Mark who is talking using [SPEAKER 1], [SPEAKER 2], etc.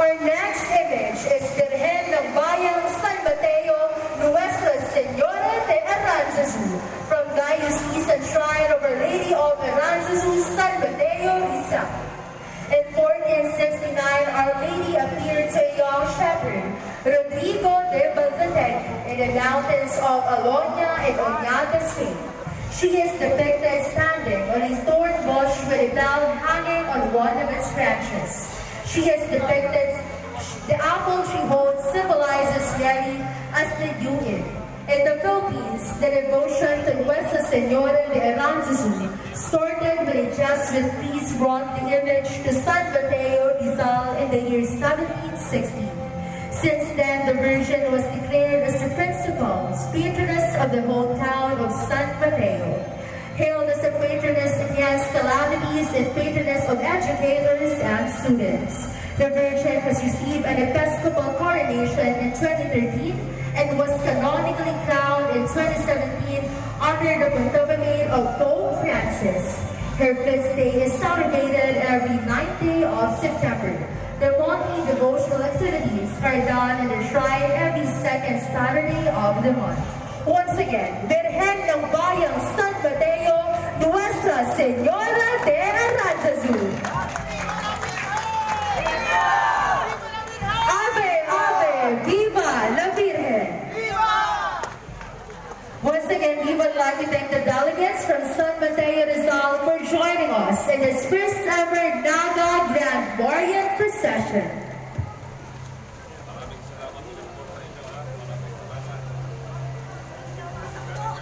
[SPEAKER 1] Our next image is Virgen ng Bayang San Mateo, Nuestra Senora de Aranzazu, from Diocesan Shrine of Our Lady of Aranzazu, San Mateo, Rizal. In 1469, Our Lady appeared to a young shepherd, Rodrigo de Balvantegui, in the mountains of Alonia and Oñate, Spain. She is depicted standing on a thorn bush with a bell hanging on one of its branches. She has depicted, the apple she holds symbolizes Mary as the union. In the Philippines, the devotion to Nuestra Senora de Aranzazu started when a Jesuit priest brought the image to San Mateo Rizal in the year 1760. Since then, the Virgin was declared as the principal patroness of the whole town of San Mateo. Hailed as a patroness against calamities and patroness of educators and students. The Virgin has received an Episcopal coronation in 2013 and was canonically crowned in 2017 under the pontificate of Pope Francis. Her feast day is celebrated every ninth day of September. The monthly devotional activities are done in the shrine every second Saturday of the month. Once again, Virgen ng Bayang San Mateo, Nuestra Senora de Aranzazu. Ave, Ave, Viva la Virgen. Once again, we would like to thank the delegates from San Mateo Rizal for joining us in this first ever Naga Grand Marian Procession.